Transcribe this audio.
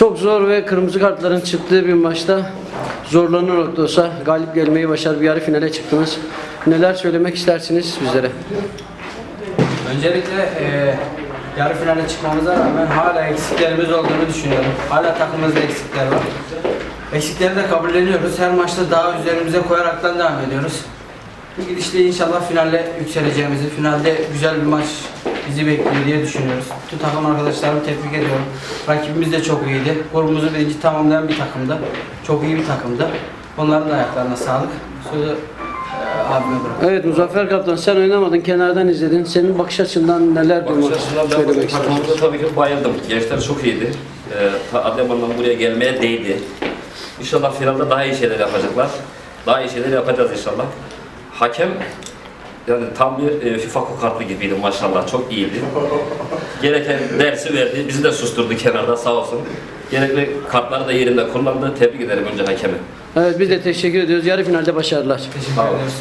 Çok zor ve kırmızı kartların çıktığı bir maçta zorlanarak da olsa galip gelmeyi başar bir yarı finale çıktınız. Neler söylemek istersiniz bizlere? Öncelikle e, yarı finale çıkmamıza rağmen hala eksiklerimiz olduğunu düşünüyorum. Hala takımımızda eksikler var. Eksikleri de kabulleniyoruz. Her maçta daha üzerimize koyaraktan devam ediyoruz. Bu gidişle inşallah finalle yükseleceğimizi, finalde güzel bir maç bizi bekliyor diye düşünüyoruz. Tüm takım arkadaşlarımı tebrik ediyorum. Rakibimiz de çok iyiydi. Grubumuzu birinci tamamlayan bir takımdı. Çok iyi bir takımdı. Onların da ayaklarına sağlık. Sözü e. Evet Muzaffer Kaptan sen oynamadın kenardan izledin. Senin bakış açından neler Bakış duymak açısından ben söylemek bu istersin? takımımıza tabii ki bayıldım. Gençler çok iyiydi. Ee, Adıyaman'dan buraya gelmeye değdi. İnşallah finalde daha iyi şeyler yapacaklar. Daha iyi şeyler yapacağız inşallah. Hakem yani tam bir e, FIFA kokatlı gibiydi maşallah. Çok iyiydi. Gereken dersi verdi. Bizi de susturdu kenarda sağ olsun. Gerekli kartları da yerinde kullandı. Tebrik ederim önce hakemi. Evet biz de teşekkür ediyoruz. Yarı finalde başarılar. Teşekkür ederiz.